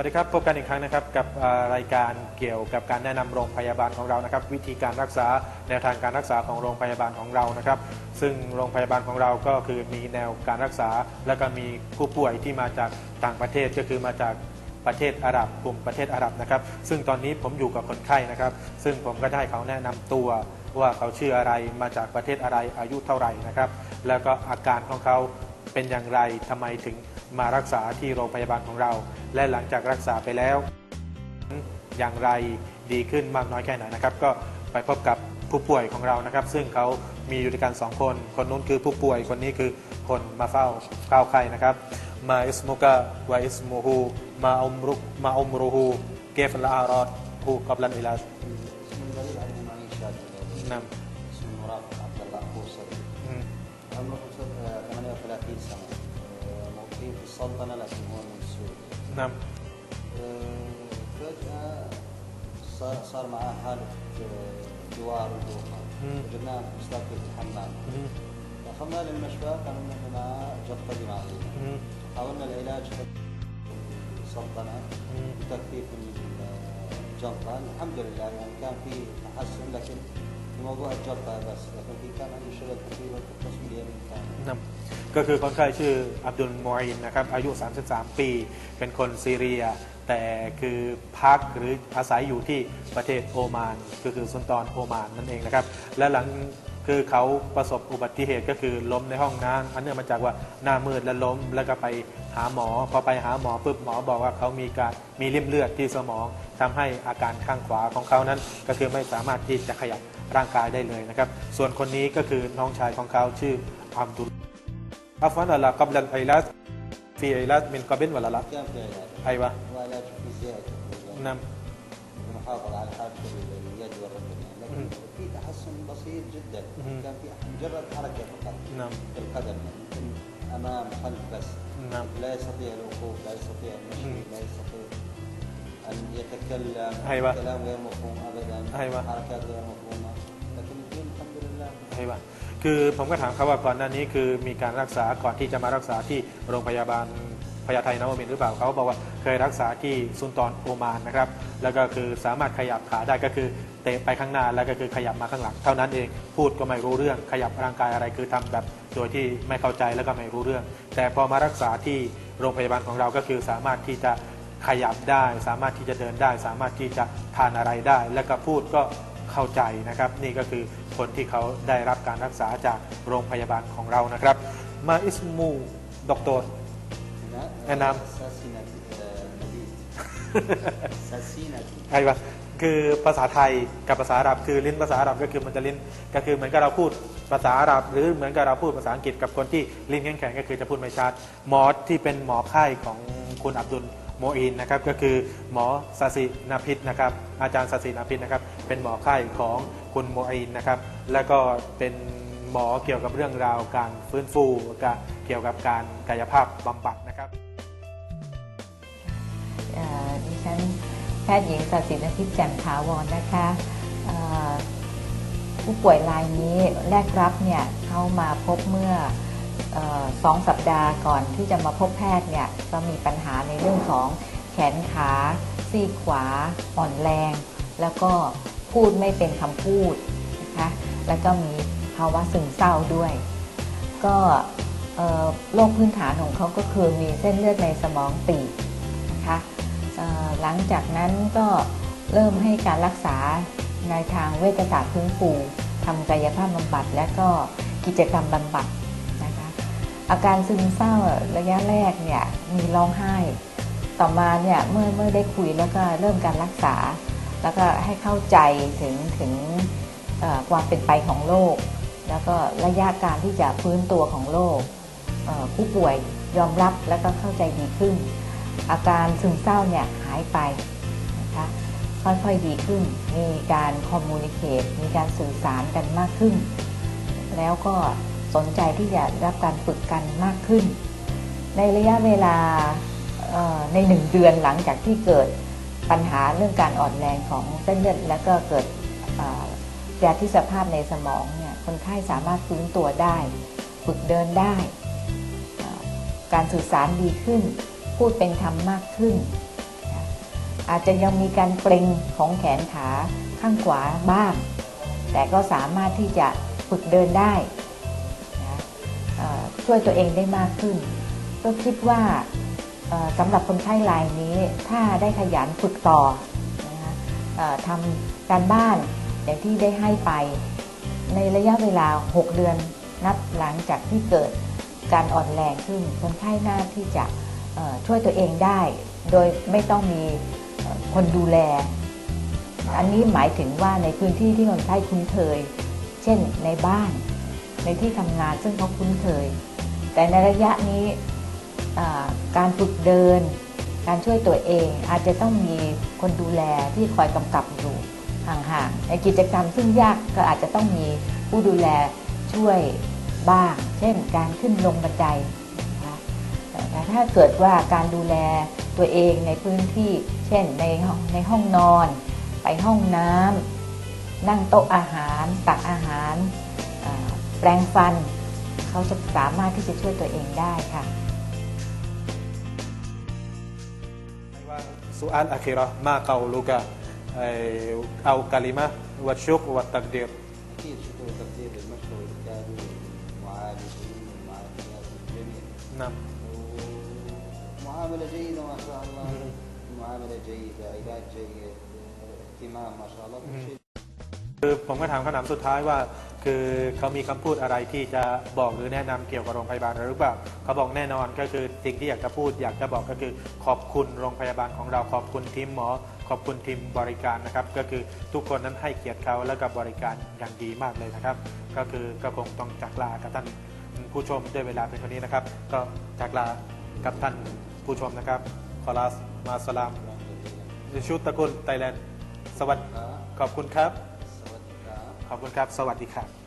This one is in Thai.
วัสดีครับ พบกันอีกครั้งนะครับกับรายการเกี่ยวกับการแนะนำโรงพยาบาลของเรานะครับ วิธีการรักษาแนวทางการรักษาของโรงพยาบาลของเรานะครับ ซึ่งโรงพยาบาลของเราก็คือมีแนวการรักษา และก็มีผู้ป่วยที่มาจากต่างประเทศก็คือมาจากประเทศอาหรับกลุ่มประเทศอาหรับนะครับ ซึ่งตอนนี้ผมอยู่กับคนไข้นะครับ ซึ่งผมก็ได้เขาแนะนำตัวว่าเขาชื่ออะไรมาจากประเทศอะไรอายุเท่าไหร่นะครับ แล้วก็อาการของเขา เป็นอย่างไรทำไมถึงมารักษาที่โรงพยาบาลของเรา และหลังจากรักษาไปแล้ว อย่างไรดีขึ้นมากน้อยแค่ไหนนะครับ ก็ไปพบกับผู้ป่วยของเรานะครับ ซึ่งเขามีอยู่ด้วยกันสองคน คนนู้นคือผู้ป่วยคนนี้คือคนมาเฝ้าเฝ้าไข้นะครับ มาอิสมุกะวะอิสมูฮูมาอุมรุกมาอุมรูฮูเกฟลาอารอดฮูกับลันอิลาส اسم المريض عبد المعين شاكر น اسم مرافق عبد الله خوصري ำอืม عمره 30 سنة. آه، موظفين في السلطنة لكن هون من السوري نعم. آه، فجأة صار, صار معاه حالة آه، جوار ودوخة وجدناه في الحمام. دخلنا للمشفى قالوا لنا معاه جلطة دماغية حاولنا العلاج في السلطنة. وتخفيف الجلطة الحمد لله يعني كان في تحسن لكن mogła Jota Abbas, republikana อิสราเอลที่รัฐกัสเบียนก็คือคนไข้ชื่ออับดุลมอยนนะครับ อายุ 33 ปี เป็นคนซีเรีย แต่คือพักหรืออาศัยอยู่ที่ประเทศโอมาน ก็คือสุนตอนโอมานนั่นเองนะครับ และหลังคือเขาประสบอุบัติเหตุก็คือล้มในห้องน้ำอันเนื่องมาจากว่าหน้ามืดและล้ม แล้วก็ไปหาหมอ พอไปหาหมอปุ๊บหมอบอกว่าเขามีการมีริ่มเลือดที่สมอง ทำให้อาการข้างขวาของเขานั้นก็คือไม่สามารถที่จะขยับ ร่างกายได้เลยนะครับ ส่วนคนนี้ก็คือน้องชายของเขาชื่ออับดุล عفوا هلا قبل العلاج في علاج من قبل ولا لا؟ كان في علاج ايوه وعلاج في زيادة نعم المحافظة على حالة اليد والرجل يعني. لكن في تحسن بسيط جدا مم. كان في مجرد حركة فقط نعم في القدم يعني يمكن أمام خلف بس نعم لا يستطيع الوقوف لا يستطيع المشي مم. لا يستطيع أن يتكلم أيوة. كلام غير مفهوم أبدا أيوة. حركات غير مفهومة ช่ปะคือผมก็ถามเขาว่าก่อนหน้านี้คือมีการรักษาก่อนที่จะมารักษาที่โรงพยาบาลพญาไทนวมินทร์หรือเปล่าเขาบอกว่าเคยรักษาที่ซุนตอนโอมานนะครับแล้วก็คือสามารถขยับขาได้ก็คือเตะไปข้างหน้าแล้วก็คือขยับมาข้างหลัง เท่านั้นเองพูดก็ไม่รู้เรื่อง ขยับร่างกายอะไรคือทำแบบโดยที่ไม่เข้าใจแล้วก็ไม่รู้เรื่อง แต่พอมารักษาที่โรงพยาบาลของเราก็คือสามารถที่จะขยับได้ สามารถที่จะเดินได้ สามารถที่จะทานอะไรได้ แล้วก็พูดก็ เข้าใจนะครับ นี่ก็คือคนที่เขาได้รับการรักษาจากโรงพยาบาลของเรานะครับ มาอิสมูดอกต้รแนะนำไอ้วะคือภาษาไทยกับภาษาอาหรับคือลิ้นภาษาอาหรับก็คือมันจะลิ้นก็คือเหมือนกับเราพูดภาษาอาหรับ หรือเหมือนกับเราพูดภาษาอังกฤษกับคนที่ลิ้นแข็งๆก็คือจะพูดไม่ชัดหมอที่เป็นหมอไข้ของคุณอับดุล โมอินนะครับก็คือหมอสสินาพิษนะครับอาจารย์สสินาพิษนะครับเป็นหมอไข้ของคุณโมอินนะครับแล้วก็เป็นหมอเกี่ยวกับเรื่องราวการฟื้นฟูการเกี่ยวกับการกายภาพบำบัดนะครับอ่อดิฉันแพทย์หญิงศศินาพิษแจ่มถาวรนะคะผู้ป่วยรายนี้แรกรับเนี่ยเข้ามาพบเมื่อ สองสัปดาห์ก่อนที่จะมาพบแพทย์เนี่ยก็มีปัญหาในเรื่องของแขนขาซีขวาอ่อนแรง แล้วก็พูดไม่เป็นคำพูดนะคะแล้วก็มีภาวะซึมเศร้าด้วย ก็โรคพื้นฐานของเขาก็คือมีเส้นเลือดในสมองตีบนะคะหลังจากนั้นก็เริ่มให้การรักษาในทางเวชศาสตร์พื้นฟูทำกายภาพบำบัด และก็กิจกรรมบำบัด อาการซึมเศร้าระยะแรกเนี่ยมีร้องไห้ ต่อมาเนี่ยเมื่อเมื่อได้คุยแล้วก็เริ่มการรักษา แล้วก็ให้เข้าใจถึงถึงความเป็นไปของโรคแล้วก็ระยะการที่จะฟื้นตัวของโรคผู้ป่วยยอมรับแล้วก็เข้าใจดีขึ้น อาการซึมเศร้าเนี่ยหายไปนะคะค่อยๆดีขึ้น มีการคอมมูนิเคตมีการสื่อสารกันมากขึ้น แล้วก็ สนใจที่จะรับการฝึกกันมากขึ้น ในระยะเวลาในหนึ่งเดือนหลังจากที่เกิดปัญหาเรื่องการอ่อนแรงของเส้นเลือดแล้วก็เกิดยาที่สภาพในสมองเนี่ยคนไข้สามารถฟื้นตัวได้ ฝึกเดินได้ การสื่อสารดีขึ้น พูดเป็นธรรมมากขึ้น อาจจะยังมีการเกร็งของแขนขาข้างขวาบ้าง แต่ก็สามารถที่จะฝึกเดินได้ ช่วยตัวเองได้มากขึ้น ก็คิดว่าสำหรับคนไข้รายนี้ถ้าได้ขยันฝึกต่อนะคะอทำการบ้านอย่างที่ได้ให้ไป ในระยะเวลา 6 เดือนนับหลังจากที่เกิดการอ่อนแรงขึ้น คนไข้น่าที่จะช่วยตัวเองได้ โดยไม่ต้องมีคนดูแล อันนี้หมายถึงว่าในพื้นที่ที่คนไข้คุ้นเคย เช่นในบ้าน ในที่ทำงานซึ่งเขาคุ้นเคย แต่ในระยะนี้การฝึกเดิน การช่วยตัวเอง อาจจะต้องมีคนดูแลที่คอยกำกับอยู่ห่างๆในกิจกรรมซึ่งยากก็อาจจะต้องมีผู้ดูแลช่วยบ้าง เช่น การขึ้นลงบันไดแต่ถ้าเกิดว่าการดูแลตัวเองในพื้นที่ เช่นในห้องในห้องนอน ไปห้องน้ำนั่งโต๊ะอาหาร ตักอาหาร แปรงฟัน เขาจะสามารถที่จะช่วยตัวเองได้ค่ะ سؤال أخيرة ما قولك آه، أو كلمة والشكر والتقدير اكيد شكر وتقدير للمشفى والكادي والمعالجين والمعالجات الجميع نعم ومعامله جيده ما شاء الله معامله جيده علاج جيد اهتمام ما شاء الله كل شيء คือผมก็ถามคำถามสุดท้ายว่า คือเขามีคำพูดอะไรที่จะบอกหรือแนะนำเกี่ยวกับโรงพยาบาลหรือเปล่าเขาบอกแน่นอนก็คือสิ่งที่อยากจะพูด อยากจะบอกก็คือขอบคุณโรงพยาบาลของเราขอบคุณทีมหมอ ขอบคุณทีมบริการนะครับ ก็คือทุกคนนั้นให้เกียรติเขาและกับบริการอย่างดีมากเลยนะครับ ก็คือก็คงต้องจากลากับท่านผู้ชมด้วยเวลาเป็นคนนี้นะครับ ก็จากลากับท่านผู้ชมนะครับคอลัสมาสลามชุดตะกุลไทยแลนด์สวัสดีขอบคุณครับขอบคุณครับ สวัสดีครับ